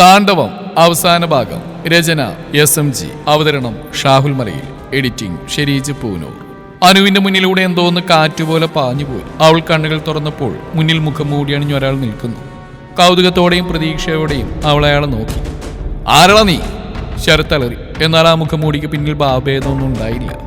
താണ്ഡവം അവസാന ഭാഗം. രചന എസ് എം ജി. അവതരണം ഷാഹുൽ മലയിൽ. എഡിറ്റിംഗ് ഷെരീജ് പൂനൂർ. അനുവിന്റെ മുന്നിലൂടെ എന്തോന്ന് കാറ്റുപോലെ പാഞ്ഞുപോയി അവൾ കണ്ണുകൾ തുറന്നപ്പോൾ മുന്നിൽ മുഖം മൂടിയണിഞ്ഞ ഒരാൾ നിൽക്കുന്നു. കൗതുകത്തോടെയും പ്രതീക്ഷയോടെയും അവൾ അയാളെ നോക്കി. ആരള നീ? ശരത് അലറി. എന്നാൽ ആ മുഖം മൂടിക്ക് പിന്നിൽ ഭാവഭേദമൊന്നും ഉണ്ടായില്ല.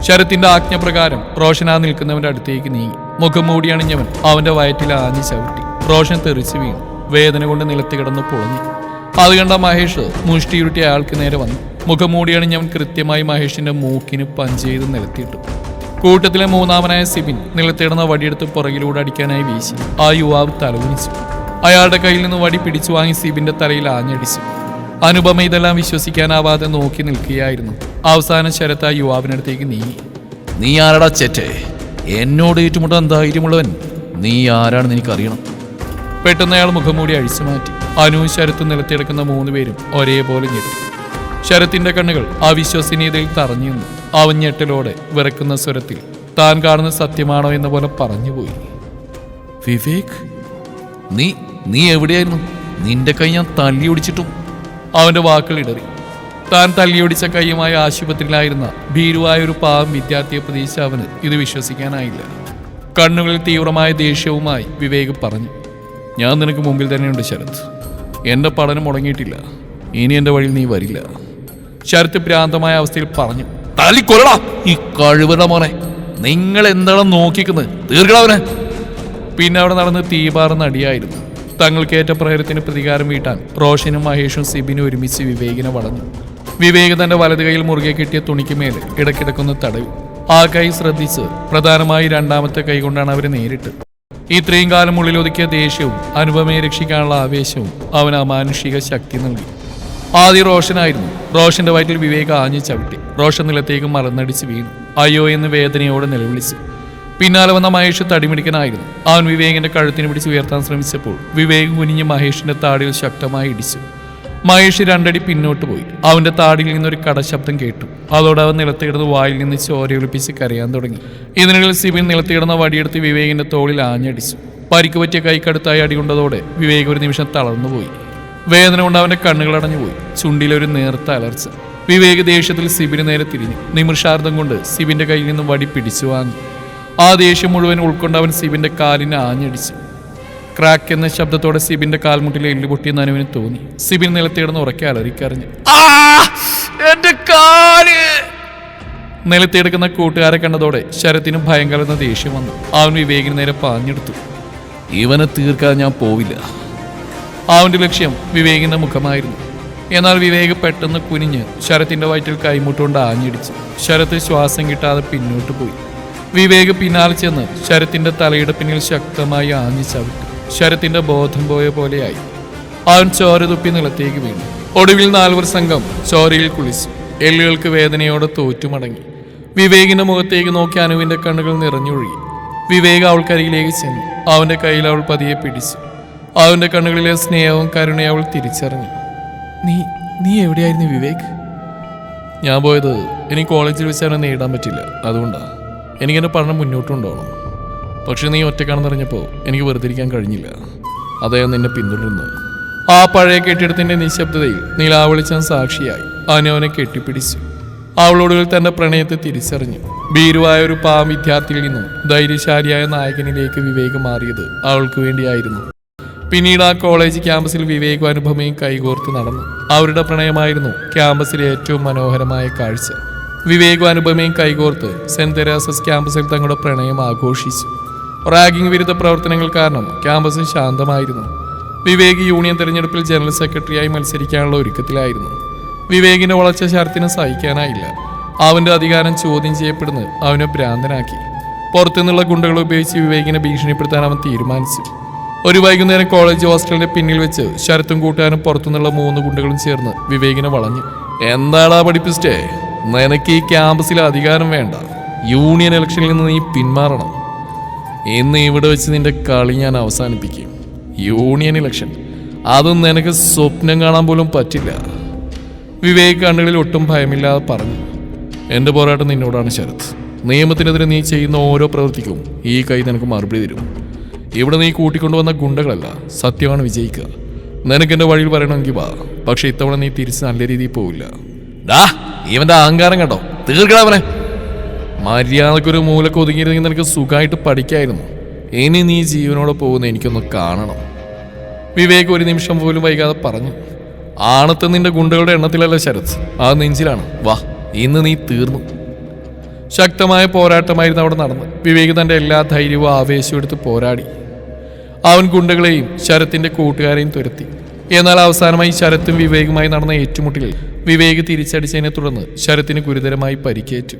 ശരത്തിന്റെ ആജ്ഞപ്രകാരം റോഷൻ ആ നിൽക്കുന്നവന്റെ അടുത്തേക്ക് നീങ്ങി. മുഖം മൂടിയണിഞ്ഞവൻ അവന്റെ വയറ്റിൽ ആഞ്ഞു ചവിട്ടി. റോഷൻ തെറിച്ചു വീണു. വേദന കൊണ്ട് നിലത്ത് കിടന്ന് പൊളഞ്ഞു. അത് കണ്ട മഹേഷ് മുഷ്ടിയുരുട്ടി അയാൾക്ക് നേരെ വന്നു. മുഖം മൂടിയാണ് അണിഞ്ഞവൻ കൃത്യമായി മഹേഷിന്റെ മൂക്കിന് പഞ്ച് ചെയ്ത് നിലത്തിയിട്ടു. കൂട്ടത്തിലെ മൂന്നാമനായ സിബിൻ നിലത്തിടുന്ന വടിയെടുത്ത് പുറകിലൂടെ അടിക്കാനായി വീശി. ആ യുവാവ് തലകുനിച്ചു അയാളുടെ കയ്യിൽ നിന്ന് വടി പിടിച്ചു വാങ്ങി സിബിന്റെ തലയിൽ ആഞ്ഞടിച്ചു. അനുപമ ഇതെല്ലാം വിശ്വസിക്കാനാവാതെ നോക്കി നിൽക്കുകയായിരുന്നു. അവസാന ശരത്ത് ആ യുവാവിനടുത്തേക്ക് നീങ്ങി. നീ ആരടാ ചേറ്റേ എന്നോട് ഏറ്റുമുട്ടാൻ ധൈര്യമുള്ളവൻ നീ ആരാണെന്ന് എനിക്കറിയണം. പെട്ടെന്ന് അയാൾ മുഖംമൂടി അഴിച്ചു മാറ്റി. അനു ശരത്ത് നിലത്തിടക്കുന്ന മൂന്ന് പേരും ഒരേപോലെ ഞെട്ടി. ശരത്തിന്റെ കണ്ണുകൾ അവിശ്വസനീയതയിൽ തറഞ്ഞു നിന്നു. അവൻ ഞെട്ടലോടെ വിറക്കുന്ന സ്വരത്തിൽ താൻ കാണുന്ന സത്യമാണോ എന്ന പോലെ പറഞ്ഞുപോയി വിവേക് നീ നീ എവിടെയായിരുന്നു? നിന്റെ കൈ ഞാൻ തല്ലി ഒടിച്ചിട്ടും. അവന്റെ വാക്കുകൾ ഇടറി. താൻ തല്ലിയൊടിച്ച കൈയുമായി ആശുപത്രിയിലായിരുന്ന ഭീരുവായ ഒരു പാവം വിദ്യാർത്ഥിയെ പ്രതീക്ഷിച്ച അവന് ഇത് വിശ്വസിക്കാനായില്ല. കണ്ണുകളിൽ തീവ്രമായ ദേഷ്യവുമായി വിവേക് പറഞ്ഞു. ഞാൻ നിനക്ക് മുമ്പിൽ തന്നെയുണ്ട് ശരത്. എന്റെ പഠനം മുടങ്ങിയിട്ടില്ല. ഇനി എന്റെ വഴിയിൽ നീ വരില്ല. ശരത്ത് ഭ്രാന്തമായ അവസ്ഥയിൽ പറഞ്ഞു തല്ലിക്കൊല്ലടാ ഈ കഴിവുടെ മോനെ. നിങ്ങൾ എന്താണ് നോക്കിക്കുന്നത്? തീർക്കണവനെ പിന്നെ അവിടെ നടന്ന് തീപാറുന്ന അടിയായിരുന്നു. തങ്ങൾക്കേറ്റ പ്രഹരത്തിന് പ്രതികാരം വീട്ടാൻ റോഷനും മഹേഷും സിബിനും ഒരുമിച്ച് വിവേകിനെ വളഞ്ഞു. വിവേക് തന്റെ വലത് കൈയിൽ മുറുകെ കിട്ടിയ തുണിക്ക് മേലെ ഇടക്കിടക്കൊന്ന് തടവി. ആ കൈ ശ്രദ്ധിച്ച് പ്രധാനമായി രണ്ടാമത്തെ കൈ കൊണ്ടാണ് അവരെ നേരിട്ട് ഇത്രയും കാലം ഉള്ളിലൊതുക്കിയ ദേഷ്യവും അനുപമയെ രക്ഷിക്കാനുള്ള ആവേശവും അവൻ മാനുഷിക ശക്തി നൽകി. ആദ്യം റോഷനായിരുന്നു. റോഷന്റെ വയറ്റിൽ വിവേക ആഞ്ഞു ചവിട്ടി. റോഷൻ നിലത്തേക്ക് മറന്നടിച്ച് വീണു. അയ്യോ എന്ന് വേദനയോടെ നിലവിളിച്ചു. പിന്നാലെ വന്ന മഹേഷ് തടിമിടിക്കനായിരുന്നു. അവൻ വിവേകിന്റെ കഴുത്തിന് പിടിച്ച് ഉയർത്താൻ ശ്രമിച്ചപ്പോൾ വിവേക് കുനിഞ്ഞ് മഹേഷിന്റെ താടിയിൽ ശക്തമായി ഇടിച്ചു. മഹേഷ് രണ്ടടി പിന്നോട്ട് പോയി. അവന്റെ താടിയിൽ നിന്നൊരു കടശബ്ദം കേട്ടു. അതോടെ അവൻ നിലത്ത് കിടന്ന് വായിൽ നിന്ന് ചോരയൊളിപ്പിച്ച് കരയാൻ തുടങ്ങി. ഇതിനിടയിൽ സിബിൻ നിലത്ത് കിടന്ന വടിയെടുത്ത് വിവേകിന്റെ തോളിൽ ആഞ്ഞടിച്ചു. പരിക്ക് പറ്റിയ കൈക്കടുത്തായി അടികൊണ്ടതോടെ വിവേക് ഒരു നിമിഷം തളർന്നു പോയി. വേദന കൊണ്ട് അവന്റെ കണ്ണുകൾ അടഞ്ഞുപോയി ചുണ്ടിലൊരു നേർത്ത അലർച്ച. വിവേക് ദേഷ്യത്തിൽ സിബിന് നേരെ തിരിഞ്ഞു. നിമിഷാർദ്ദം കൊണ്ട് സിബിന്റെ കയ്യിൽ നിന്നും വടി പിടിച്ചു വാങ്ങി. ആ ദേഷ്യം മുഴുവൻ ഉൾക്കൊണ്ട് അവൻ സിബിന്റെ കാലിനെ ആഞ്ഞടിച്ചു. ക്രാക്ക് എന്ന ശബ്ദത്തോടെ സിബിന്റെ കാൽമുട്ടിലെ എല്ല് പൊട്ടിയെന്ന് അനുവിന് തോന്നി. സിബിൻ നിലത്തിടന്ന് ഉറക്കെ അലറിക്കറിഞ്ഞു എന്റെ കാൽ! നിലത്തിയെടുക്കുന്ന കൂട്ടുകാരെ കണ്ടതോടെ ശരത്തിനും ഭയം കലർന്ന ദേഷ്യം വന്നു. അവൻ വിവേകിന് നേരെ പാഞ്ഞെടുത്തു. ഇവനെ തീർക്കാതെ ഞാൻ പോവില്ല. അവന്റെ ലക്ഷ്യം വിവേകിന്റെ മുഖമായിരുന്നു. എന്നാൽ വിവേക് പെട്ടെന്ന് കുനിഞ്ഞ് ശരത്തിന്റെ വയറ്റിൽ കൈമുട്ടുകൊണ്ട് ആഞ്ഞിടിച്ചു. ശരത്ത് ശ്വാസം കിട്ടാതെ പിന്നോട്ട് പോയി. വിവേക് പിന്നാലെ ചെന്ന് ശരത്തിന്റെ തലയുടെ പിന്നിൽ ശക്തമായി ആഞ്ഞു ചവിട്ടി. ശരത്തിന്റെ ബോധം പോയ പോലെയായി. അവൻ ചോര തുപ്പി നിലത്തേക്ക് വീണു. ഒടുവിൽ നാൽവർ സംഘം ചോരയിൽ കുളിച്ചു. എല്ലുകൾക്ക് വേദനയോടെ തോറ്റുമടങ്ങി. വിവേകിന്റെ മുഖത്തേക്ക് നോക്കി അനുവിന്റെ കണ്ണുകൾ നിറഞ്ഞൊഴുകി. വിവേക് അവൾക്കരികിലേക്ക് ചെന്നു. അവന്റെ കയ്യിൽ അവൾ പതിയെ പിടിച്ചു. അവന്റെ കണ്ണുകളിലെ സ്നേഹവും കരുണയും അവൾ തിരിച്ചറിഞ്ഞു. നീ നീ എവിടെയായിരുന്നു വിവേക്? ഞാൻ പോയത് എനിക്ക് കോളേജിൽ വെച്ച് നേടാൻ പറ്റില്ല. അതുകൊണ്ടാണ് എനിക്കെന്റെ പഠനം മുന്നോട്ട് പക്ഷെ നീ ഒറ്റക്കാണെന്നറിഞ്ഞപ്പോൾ എനിക്ക് വെറുതിരിക്കാൻ കഴിഞ്ഞില്ല. അദ്ദേഹം നിന്നെ പിന്തുടരുന്നു ആ പഴയ കെട്ടിടത്തിന്റെ നിശബ്ദതയിൽ നിലാവളിച്ചാൻ സാക്ഷിയായി അനുവനെ കെട്ടിപ്പിടിച്ചു. അവളോടുകൾ തന്റെ പ്രണയത്തെ തിരിച്ചറിഞ്ഞു. ഭീരുവായ ഒരു പാവം വിദ്യാർത്ഥിയിൽ നിന്നും ധൈര്യശാലിയായ നായകനിലേക്ക് വിവേക് മാറിയത് അവൾക്ക് വേണ്ടിയായിരുന്നു. പിന്നീട് ആ കോളേജ് ക്യാമ്പസിൽ വിവേകും അനുപമയും കൈകോർത്ത് നടന്നു. അവരുടെ പ്രണയമായിരുന്നു ക്യാമ്പസിലെ ഏറ്റവും മനോഹരമായ കാഴ്ച. വിവേകും അനുപമയും കൈകോർത്ത് സെന്റ് തെരേസസ് ക്യാമ്പസിൽ തങ്ങളുടെ പ്രണയം ആഘോഷിച്ചു. റാഗിംഗ് വിരുദ്ധ പ്രവർത്തനങ്ങൾ കാരണം ക്യാമ്പസ് ശാന്തമായിരുന്നു. വിവേക് യൂണിയൻ തെരഞ്ഞെടുപ്പിൽ ജനറൽ സെക്രട്ടറിയായി മത്സരിക്കാനുള്ള ഒരുക്കത്തിലായിരുന്നു. വിവേകിന്റെ വളർച്ച ശരത്തിന് സഹിക്കാനായില്ല. അവന്റെ അധികാരം ചോദ്യം ചെയ്യപ്പെടുന്നത് അവനെ ഭ്രാന്തനാക്കി. പുറത്തുനിന്നുള്ള ഗുണ്ടകളെ ഉപയോഗിച്ച് വിവേകിനെ ഭീഷണിപ്പെടുത്താൻ അവൻ തീരുമാനിച്ചു. ഒരു വൈകുന്നേരം കോളേജ് ഹോസ്റ്റലിന്റെ പിന്നിൽ വെച്ച് ശരത്തും കൂട്ടുകാരും പുറത്തുനിന്നുള്ള മൂന്ന് ഗുണ്ടകളും ചേർന്ന് വിവേകിനെ വളഞ്ഞു. എന്താടാ പഠിപ്പിസ്റ്റേ നിനക്ക് ഈ ക്യാമ്പസിൽ അധികാരം വേണ്ട. യൂണിയൻ ഇലക്ഷനിൽ നിന്ന് നീ പിന്മാറണം. ഇന്ന് ഇവിടെ വെച്ച് നിന്റെ കളി ഞാൻ അവസാനിപ്പിക്കും. യൂണിയൻ ഇലക്ഷൻ അതും നിനക്ക് സ്വപ്നം കാണാൻ പോലും പറ്റില്ല. വിവേക് കണ്ണുകളിൽ ഒട്ടും ഭയമില്ലാതെ പറഞ്ഞു. എന്റെ പോരാട്ടം നിന്നോടാണ് ശരത്. നിയമത്തിനെതിരെ നീ ചെയ്യുന്ന ഓരോ പ്രവൃത്തിക്കും ഈ കൈ നിനക്ക് മറുപടി തരും. ഇവിടെ നീ കൂട്ടിക്കൊണ്ടുവന്ന ഗുണ്ടകളല്ല സത്യമാണ് വിജയിക്കുക. നിനക്ക് എന്റെ വഴിയിൽ പറയണമെങ്കിൽ വാ. പക്ഷെ ഇത്തവണ നീ തിരിച്ച് നല്ല രീതിയിൽ പോവില്ല. ഡാ ഇവന്റെ അഹങ്കാരം കണ്ടോ? തീർക്കടാ അവനെ. മര്യാദക്കൊരു മൂലക്ക് ഒതുങ്ങിയിരുന്നെങ്കിൽ നിനക്ക് സുഖമായിട്ട് പഠിക്കായിരുന്നു. ഇനി നീ ജീവനോടെ പോകുന്ന എനിക്കൊന്ന് കാണണം. വിവേക് ഒരു നിമിഷം പോലും വൈകാതെ പറഞ്ഞു ആണത്ത് നിന്റെ ഗുണ്ടകളുടെ എണ്ണത്തിലല്ല ശരത്. ആ നെഞ്ചിലാണ്. വാ ഇന്ന് നീ തീർന്നു. ശക്തമായ പോരാട്ടമായിരുന്നു അവിടെ നടന്ന് വിവേക് തന്റെ എല്ലാ ധൈര്യവും ആവേശവും എടുത്ത് പോരാടി. അവൻ ഗുണ്ടകളെയും ശരത്തിന്റെ കൂട്ടുകാരെയും തുരത്തി. എന്നാൽ അവസാനമായി ശരത്തും വിവേകുമായി നടന്ന ഏറ്റുമുട്ടലിൽ വിവേക് തിരിച്ചടിച്ചതിനെ തുടർന്ന് ശരത്തിന് ഗുരുതരമായി പരിക്കേറ്റു.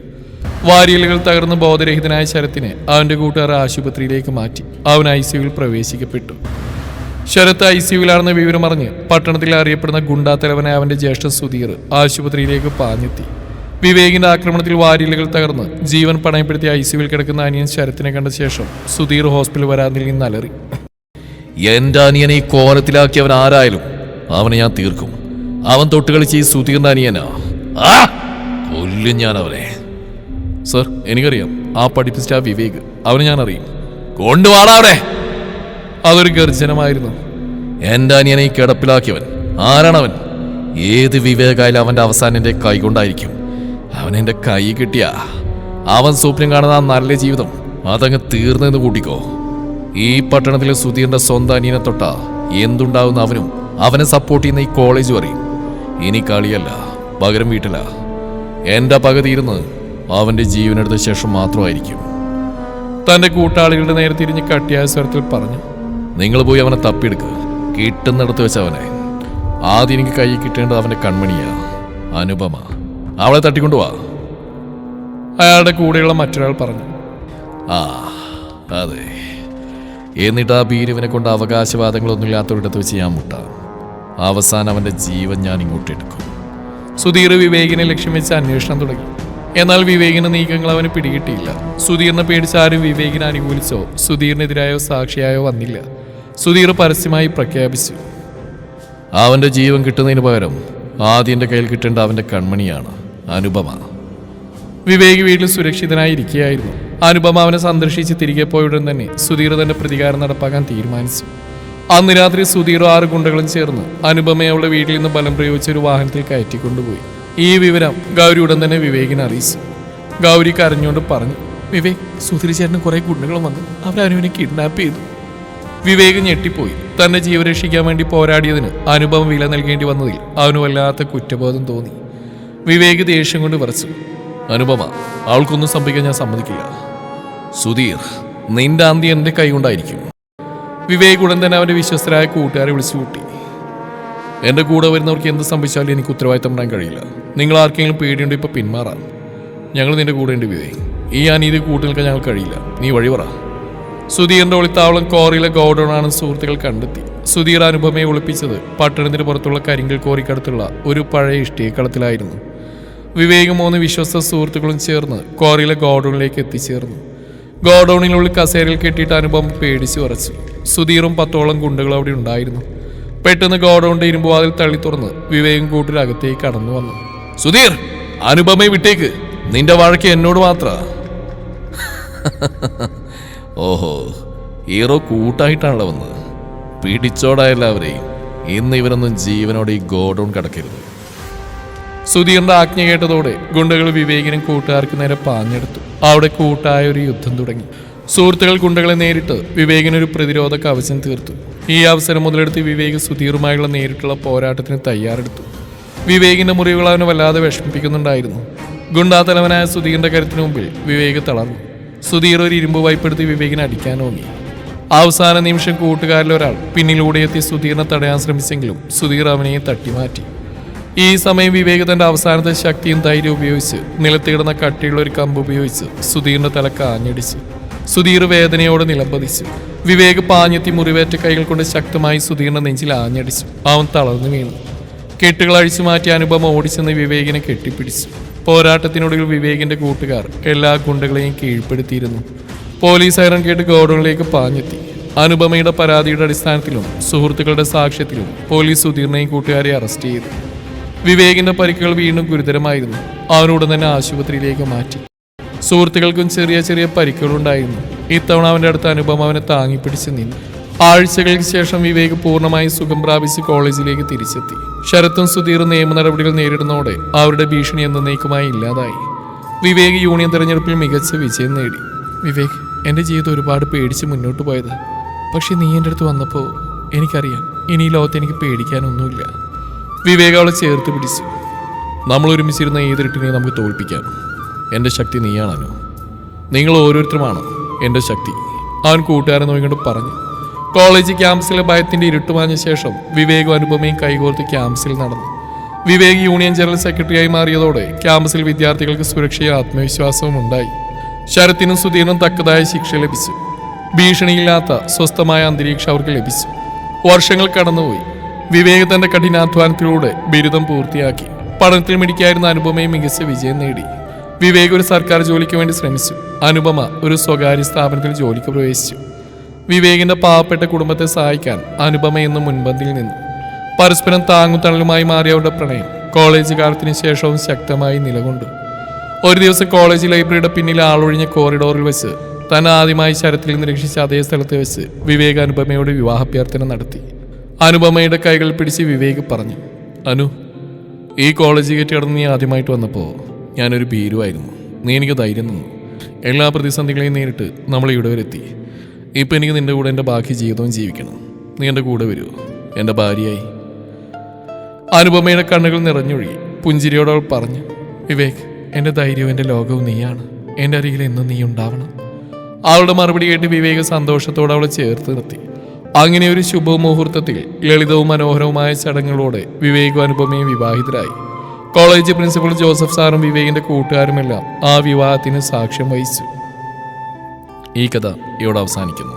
വാരിയലുകൾ തകർന്ന് ബോധരഹിതനായ ശരത്തിനെ അവന്റെ കൂട്ടുകാർ ആശുപത്രിയിലേക്ക് മാറ്റി. അവൻ ഐ സിയുവിൽ പ്രവേശിക്കപ്പെട്ടു. ശരത്ത് ഐ സിയുവിലാണെന്ന വിവരം അറിഞ്ഞ് പട്ടണത്തിൽ അറിയപ്പെടുന്ന ഗുണ്ടാത്തലവനായ അവന്റെ ജ്യേഷ്ഠ സുധീർ ആശുപത്രിയിലേക്ക് പാഞ്ഞെത്തി. വിവേകിന്റെ ആക്രമണത്തിൽ വാരിയലുകൾ തകർന്ന് ജീവൻ പണയപ്പെടുത്തി ഐ സിയുവിൽ കിടക്കുന്ന അനിയൻ ശരത്തിനെ കണ്ട ശേഷം സുധീർ ഹോസ്പിറ്റൽ വരാതിൽ നിന്ന് അലറി. എന്റെ അനിയനെ ഈ കോലത്തിലാക്കിയവൻ ആരായാലും അവനെ ഞാൻ തീർക്കും. അവൻ തൊട്ടുകളിച്ച് ഈ സുധീറിന്റെ അനിയനാ. കൊല്ലും ഞാൻ അവനെ. സർ എനിക്കറിയാം. ആ പഠിപ്പിച്ച ആ വിവേക് അവന് ഞാൻ അറിയും കൊണ്ടുവാടാ അവിടെ അതൊരു ഗർജനമായിരുന്നു. എന്റെ അനിയനെ കിടപ്പിലാക്കിയവൻ ആരാണവൻ? ഏത് വിവേകായാലും അവന്റെ അവസാനം എന്റെ കൈ കൊണ്ടായിരിക്കും. അവൻ കൈ കിട്ടിയ അവൻ സ്വപ്നം കാണുന്ന ആ നല്ല ജീവിതം അതങ്ങ് തീർന്നെന്ന് കൂട്ടിക്കോ. ഈ പട്ടണത്തിലെ സുധീറിന്റെ സ്വന്തം അനിയനെ തൊട്ട എന്തുണ്ടാവുന്ന അവനും അവനെ സപ്പോർട്ട് ചെയ്യുന്ന ഈ കോളേജ് അറിയും ഇനി കളിയല്ല പകരം വീട്ടില. എന്റെ പക തീരുന്നത് അവന്റെ ജീവനെടുത്ത ശേഷം മാത്രമായിരിക്കും. തന്റെ കൂട്ടാളികളുടെ നേരെ തിരിഞ്ഞ് കട്ടിയായ സ്വരത്തിൽ പറഞ്ഞു നിങ്ങൾ പോയി അവനെ തപ്പിയെടുക്കുക കിട്ടുന്നിടത്ത് വെച്ച് അവനെ. ആദ്യം എനിക്ക് കൈ കിട്ടേണ്ടത് അവന്റെ കൺമണിയാണ് അനുപമ. അവളെ തട്ടിക്കൊണ്ടു വാ. അയാളുടെ കൂടെയുള്ള മറ്റൊരാൾ പറഞ്ഞു ആ അതെ. എന്നിട്ട് ആ ഭീരുവിനെ കൊണ്ട് അവകാശവാദങ്ങളൊന്നും ഇല്ലാത്തൊരിടത്ത് വെച്ച് ഞാൻ മുട്ടാം. അവസാനം അവന്റെ ജീവൻ ഞാൻ ഇങ്ങോട്ടെടുക്കും സുധീർ വിവേകിനെ ലക്ഷ്യം വെച്ച് അന്വേഷണം തുടങ്ങി. എന്നാൽ വിവേകിന്റെ നീക്കങ്ങൾ അവന് പിടികിട്ടിയില്ല. സുധീറിനെ പേടിച്ച് ആരും വിവേകിനെ അനുകൂലിച്ചോ സുധീറിനെതിരായോ സാക്ഷിയായോ വന്നില്ല. സുധീർ പരസ്യമായി പ്രഖ്യാപിച്ചു. അവന്റെ ജീവൻ കിട്ടുന്നതിന് പകരം ആദ്യന്റെ കയ്യിൽ കിട്ടേണ്ട അവന്റെ കൺമണിയാണ് അനുപമ. വിവേക് വീട്ടിൽ സുരക്ഷിതനായി ഇരിക്കുകയായിരുന്നു. അനുപമ അവനെ സന്ദർശിച്ച് തിരികെ പോയുടൻ തന്നെ സുധീർ തന്റെ പ്രതികാരം നടപ്പാക്കാൻ തീരുമാനിച്ചു. അന്ന് രാത്രി സുധീറും ആറ് ഗുണ്ടകളും ചേർന്ന് അനുപമയെ അവളുടെ വീട്ടിൽ നിന്ന് ബലം പ്രയോഗിച്ച് ഒരു വാഹനത്തിൽ കയറ്റിക്കൊണ്ടുപോയി. ഈ വിവരം ഗൗരി ഉടൻ തന്നെ വിവേകിനെ അറിയിച്ചു. ഗൗരി കരഞ്ഞുകൊണ്ട് പറഞ്ഞു വിവേക് സുധീർ ചേട്ടന് കുറെ ഗുണ്ടകളും വന്ന്. അവർ അനുവിനെ കിഡ്നാപ്പ് ചെയ്തു. വിവേക് ഞെട്ടിപ്പോയി. തന്റെ ജീവൻ രക്ഷിക്കാൻ വേണ്ടി പോരാടിയതിന് അനുഭവം വില നൽകേണ്ടി വന്നതിൽ അവന് വല്ലാത്ത കുറ്റബോധം തോന്നി. വിവേക് ദേഷ്യം കൊണ്ട് വിറച്ചു അനുപമ അവൾക്കൊന്നും സംഭവിക്കാൻ ഞാൻ സമ്മതിക്കില്ല. സുധീർ നിന്റെ അന്തി എന്റെ കൈ കൊണ്ടായിരിക്കും വിവേക് ഉടൻ തന്നെ അവന്റെ വിശ്വസ്തരായ കൂട്ടുകാരെ വിളിച്ചു കൂട്ടി എന്റെ കൂടെ വരുന്നവർക്ക് എന്ത് സംഭവിച്ചാലും എനിക്ക് ഉത്തരവാദിത്തം ഇടാൻ കഴിയില്ല. നിങ്ങൾ ആർക്കെങ്കിലും പേടിയുണ്ട് ഇപ്പൊ പിന്മാറാം. ഞങ്ങൾ നിന്റെ കൂടെ ഉണ്ട് വിവേക്. ഈ അനീതി കൂട്ടി നിൽക്കാൻ ഞങ്ങൾ കഴിയില്ല. നീ വഴി പറ. സുധീറിന്റെ ഒളിത്താവളം കോറിയിലെ ഗോഡൌണാണ് സുഹൃത്തുക്കൾ കണ്ടെത്തി. സുധീർ അനുപമയെ ഒളിപ്പിച്ചത് പട്ടണത്തിന് പുറത്തുള്ള കരിങ്കൽ കോറിക്കടുത്തുള്ള ഒരു പഴയ ഇഷ്ടികക്കളത്തിലായിരുന്നു. വിവേക് മൂന്ന് വിശ്വസ്ത സുഹൃത്തുക്കളും ചേർന്ന് കോറിയിലെ ഗോഡൌണിലേക്ക് എത്തിച്ചേർന്നു. ഗോഡൌണിനുള്ളിൽ കസേരയിൽ കെട്ടിയിട്ട് അനുപമ പേടിച്ചു ഉറച്ചു. സുധീറും പത്തോളം ഗുണ്ടകളും അവിടെ ഉണ്ടായിരുന്നു. പെട്ടെന്ന് ഗോഡൗണിന്റെ ഇരുമ്പ് വാതിൽ തള്ളി തുറന്ന് വിവേകും കൂട്ടിലകത്തേക്ക് കടന്നു വന്നു. സുധീർ അനുപമയെ വിട്ടേക്ക്. നിന്റെ വഴക്ക് എന്നോട് മാത്ര. ഓഹോ ഹീറോ കൂട്ടായിട്ടാണല്ലോ വന്നത്. പിടിച്ചോടാ എല്ലാവരെയും. ഇന്ന് ഇവരൊന്നും ജീവനോടെ ഈ ഗോഡൗൺ കടക്കരുത്. സുധീറിന്റെ ആജ്ഞ കേട്ടതോടെ ഗുണ്ടകൾ വിവേകിനും കൂട്ടുകാർക്ക് നേരെ പാഞ്ഞെടുത്തു. അവിടെ കൂട്ടായ ഒരു യുദ്ധം തുടങ്ങി. സുഹൃത്തുക്കൾ ഗുണ്ടകളെ നേരിട്ട് വിവേകിനൊരു പ്രതിരോധ കവചം തീർത്തു. ഈ അവസരം മുതലെടുത്ത് വിവേക് സുധീറുമായുള്ള നേരിട്ടുള്ള പോരാട്ടത്തിന് തയ്യാറെടുത്തു. വിവേകിന്റെ മുറിവുകൾ അവനെ വല്ലാതെ വിഷമിപ്പിക്കുന്നുണ്ടായിരുന്നു. ഗുണ്ടാതലവനായ സുധീറിന്റെ കരുത്തിന് മുമ്പിൽ വിവേക് തളർന്നു. സുധീർ ഒരു ഇരുമ്പ് വായ്പെടുത്തി വിവേകിനെ അടിക്കാൻ ഓങ്ങി. അവസാന നിമിഷം കൂട്ടുകാരിലൊരാൾ പിന്നിലൂടെ എത്തി സുധീറിനെ തടയാൻ ശ്രമിച്ചെങ്കിലും സുധീർ അവനെയും തട്ടിമാറ്റി. ഈ സമയം വിവേക് തന്റെ അവസാനത്തെ ശക്തിയും ധൈര്യം ഉപയോഗിച്ച് നിലത്ത് കിടന്ന കട്ടിയുള്ള ഒരു കമ്പ് ഉപയോഗിച്ച് സുധീറിന്റെ തല കാഞ്ഞടിച്ചു. സുധീർ വേദനയോട് നിലംപതിച്ചു. വിവേക് പാഞ്ഞെത്തി മുറിവേറ്റ കൈകൾ കൊണ്ട് ശക്തമായി സുധീറിന്റെ നെഞ്ചിൽ ആഞ്ഞടിച്ചു. അവൻ തളർന്നു വീണു. കെട്ടുകൾ അഴിച്ചു മാറ്റി അനുപമ ഓടിച്ചെന്ന് വിവേകിനെ കെട്ടിപ്പിടിച്ചു. പോരാട്ടത്തിനൊടുവിൽ വിവേകിന്റെ കൂട്ടുകാർ എല്ലാ ഗുണ്ടകളെയും കീഴ്പ്പെടുത്തിയിരുന്നു. പോലീസ് ഐറൺ കേട്ട് ഗോഡൌണിലേക്ക് പാഞ്ഞെത്തി. അനുപമയുടെ പരാതിയുടെ അടിസ്ഥാനത്തിലും സുഹൃത്തുക്കളുടെ സാക്ഷ്യത്തിലും പോലീസ് സുധീറിനെയും കൂട്ടുകാരെ അറസ്റ്റ് ചെയ്തു. വിവേകിന്റെ പരിക്കുകൾ വീണ്ടും ഗുരുതരമായിരുന്നു. അവനുടൻ തന്നെ ആശുപത്രിയിലേക്ക് മാറ്റി. സുഹൃത്തുക്കൾക്കും ചെറിയ ചെറിയ പരിക്കുകളുണ്ടായിരുന്നു. ഇത്തവണ അവന്റെ അടുത്ത അനുഭവം അവനെ താങ്ങിപ്പിടിച്ച് നിന്നു. ആഴ്ചകൾക്ക് ശേഷം വിവേക് പൂർണമായി സുഖം പ്രാപിച്ച് കോളേജിലേക്ക് തിരിച്ചെത്തി. ശരത്തും സുധീറും നിയമ നടപടികൾ നേരിടുന്നതോടെ അവരുടെ ഭീഷണി എന്നേക്കുമായി ഇല്ലാതായി. വിവേക് യൂണിയൻ തെരഞ്ഞെടുപ്പിൽ മികച്ച വിജയം നേടി. വിവേക് എന്റെ ജീവിതം ഒരുപാട് പേടിച്ച് മുന്നോട്ട് പോയത്. പക്ഷേ നീ എന്റെ അടുത്ത് വന്നപ്പോൾ എനിക്കറിയാം ഇനി ഈ ലോകത്ത് എനിക്ക് പേടിക്കാനൊന്നുമില്ല. വിവേക് അവളെ ചേർത്ത് പിടിച്ചു. നമ്മൾ ഒരുമിച്ചിരുന്ന ഏതിരിട്ടിനെ നമുക്ക് തോൽപ്പിക്കാം. എന്റെ ശക്തി നീയാണല്ലോ നിങ്ങൾ ഓരോരുത്തരുമാണ് എന്റെ ശക്തി. അവൻ കൂട്ടുകാരൻ നോക്കിക്കൊണ്ട് പറഞ്ഞു കോളേജ് ക്യാമ്പസിലെ ഭയത്തിന്റെ ഇരുട്ടുമാഞ്ഞ ശേഷം വിവേകും അനുപമയും കൈകോർത്ത് ക്യാമ്പസിൽ നടന്നു. വിവേക് യൂണിയൻ ജനറൽ സെക്രട്ടറിയായി മാറിയതോടെ ക്യാമ്പസിൽ വിദ്യാർത്ഥികൾക്ക് സുരക്ഷയും ആത്മവിശ്വാസവും ഉണ്ടായി. ശരത്തിനും സുധീറിനും തക്കതായ ശിക്ഷ ലഭിച്ചു. ഭീഷണിയില്ലാത്ത സ്വസ്ഥമായ അന്തരീക്ഷം അവർക്ക് ലഭിച്ചു. വർഷങ്ങൾ കടന്നുപോയി. വിവേക് തന്റെ കഠിനാധ്വാനത്തിലൂടെ ബിരുദം പൂർത്തിയാക്കി. പഠനത്തിൽ മിടിക്കായിരുന്ന അനുപമയും മികച്ച വിജയം നേടി. വിവേക് ഒരു സർക്കാർ ജോലിക്ക് വേണ്ടി ശ്രമിച്ചു. അനുപമ ഒരു സ്വകാര്യ സ്ഥാപനത്തിൽ ജോലിക്ക് പ്രവേശിച്ചു. വിവേകിന്റെ പാവപ്പെട്ട കുടുംബത്തെ സഹായിക്കാൻ അനുപമ എന്ന മുൻപന്തിയിൽ നിന്നു. പരസ്പരം താങ്ങും തണലുമായി മാറിയ അവരുടെ പ്രണയം കോളേജ് കാലത്തിന് ശേഷവും ശക്തമായി നിലകൊണ്ടു. ഒരു ദിവസം കോളേജ് ലൈബ്രറിയുടെ പിന്നിൽ ആളൊഴിഞ്ഞ കോറിഡോറിൽ വെച്ച് താൻ ആദ്യമായി ശരത്തിൽ നിന്ന് രക്ഷിച്ച അതേ സ്ഥലത്ത് വെച്ച് വിവേക് അനുപമയോട് വിവാഹാഭ്യർത്ഥന നടത്തി. അനുപമയുടെ കൈകൾ പിടിച്ച് വിവേക് പറഞ്ഞു അനു ഈ കോളേജ് ഗേറ്റ് കടന്ന് നീ ആദ്യമായിട്ട് വന്നപ്പോൾ ഞാനൊരു ഭീരുവായിരുന്നു. നീ എനിക്ക് ധൈര്യം തന്നു. എല്ലാ പ്രതിസന്ധികളെയും നേരിട്ട് നമ്മൾ ഇവിടെ വരെ എത്തി. ഇപ്പം എനിക്ക് നിന്റെ കൂടെ എന്റെ ബാക്കി ജീവിതവും ജീവിക്കണം. നീ എന്റെ കൂടെ വരുമോ എന്റെ ഭാര്യയായി. അനുപമയുടെ കണ്ണുകൾ നിറഞ്ഞൊഴുകി. പുഞ്ചിരിയോട് അവൾ പറഞ്ഞു വിവേക് എന്റെ ധൈര്യവും എന്റെ ലോകവും നീയാണ്. എന്റെ അരികിൽ എന്നും നീ ഉണ്ടാവണം. അവളുടെ മറുപടി കേട്ട് വിവേക് സന്തോഷത്തോടെ അവളെ ചേർത്ത് നിർത്തി. അങ്ങനെ ഒരു ശുഭമുഹൂർത്തത്തിൽ ലളിതവും മനോഹരവുമായ ചടങ്ങുകളോടെ വിവേകും അനുപമയും വിവാഹിതരായി. കോളേജ് പ്രിൻസിപ്പൽ ജോസഫ് സാറും വിവേകിന്റെ കൂട്ടുകാരുമെല്ലാം ആ വിവാഹത്തിന് സാക്ഷ്യം വഹിച്ചു. ഈ കഥ ഇവിടെ അവസാനിക്കുന്നു.